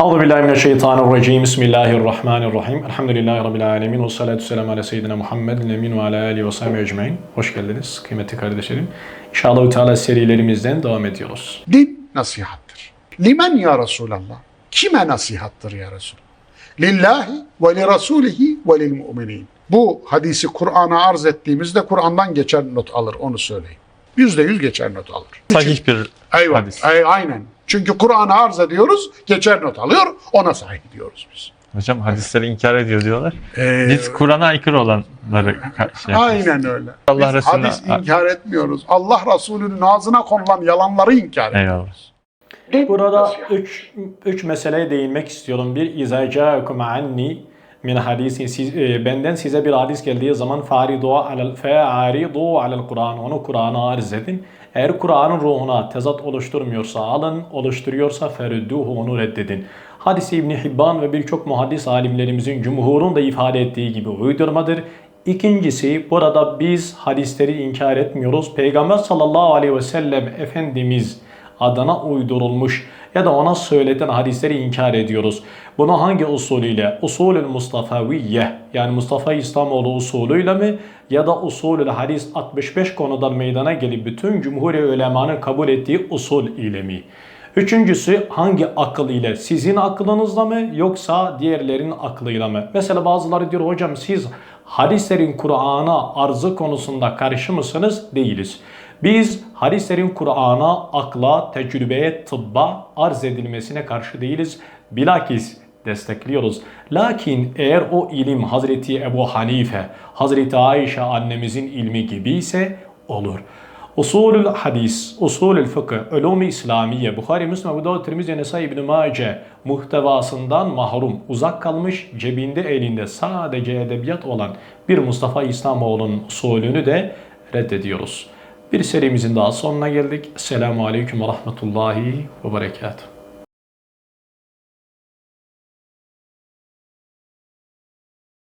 Euzu billahi mineşşeytanirracim. Bismillahirrahmanirrahim. Elhamdülillahi rabbil alamin ve salatu vesselamü ala seyyidina Muhammedin emin ve ala alihi ve sahbihi ecmaîn. Hoş geldiniz kıymetli kardeşlerim. İnşallah Teala serilerimizden devam ediyoruz. Din nasihattır. Limen ya Resulallah? Kime nasihattır ya Resul? Lillahi ve li rasulihi ve lil mu'minin. Bu hadisi Kur'an'a arz ettiğimizde Kur'an'dan geçer not alır onu söyleyeyim. Yüzde yüz geçer not alır. Sahih bir Eyvallah. hadis. Ay- aynen. Çünkü Kur'an'a arz ediyoruz, geçer not alıyor, ona sahih diyoruz biz. Hocam hadisleri inkar ediyor diyorlar. Ee, Biz Kur'an'a aykırı olanları şey yapıyoruz. Aynen öyle. Allah Biz Resulüne- hadis inkar etmiyoruz. Allah Resulü'nün ağzına konulan yalanları inkar ediyoruz. Eyvallah. Burada üç, üç meseleye değinmek istiyorum. Bir, izâ câekum anni min hadisin. Siz, e, benden size bir hadis geldiği zaman faridu alel fe'aridu alel Kur'an. Onu Kur'an'a arz edin. Eğer Kur'an'ın ruhuna tezat oluşturmuyorsa alın, oluşturuyorsa ferudduhu onu reddedin. Hadisi İbn Hibban ve birçok muhaddis alimlerimizin cumhurun da ifade ettiği gibi uydurmadır. İkincisi burada biz hadisleri inkar etmiyoruz. Peygamber sallallahu aleyhi ve sellem Efendimiz adına uydurulmuş ya da ona söyleten hadisleri inkar ediyoruz. Bunu hangi usulüyle? Usulül Mustafaviyye yani Mustafa İslamoğlu usulüyle mi ya da usulül hadis 65 konudan meydana gelip bütün cumhuri ulemanın kabul ettiği usul ile mi? Üçüncüsü hangi akıl ile? Sizin aklınızla mı yoksa diğerlerinin aklıyla mı? Mesela bazıları diyor hocam siz hadislerin Kur'an'a arzı konusunda karşı mısınız? Değiliz. Biz hadislerin Kur'an'a, akla, tecrübeye, tıbba arz edilmesine karşı değiliz. Bilakis destekliyoruz. Lakin eğer o ilim Hazreti Ebu Hanife, Hazreti Ayşe annemizin ilmi gibi ise olur. Usulül hadis, usulül fıkıh, ulûm-i İslamiye, Bukhari, Müslim, Ebu Davud, Tirmizi, Nesai, İbn-i Mace muhtevasından mahrum, uzak kalmış, cebinde elinde sadece edebiyat olan bir Mustafa İslamoğlu'nun usulünü de reddediyoruz. Bir serimizin daha sonuna geldik. Selamun Aleyküm ve Rahmetullahi ve Berekatuhu.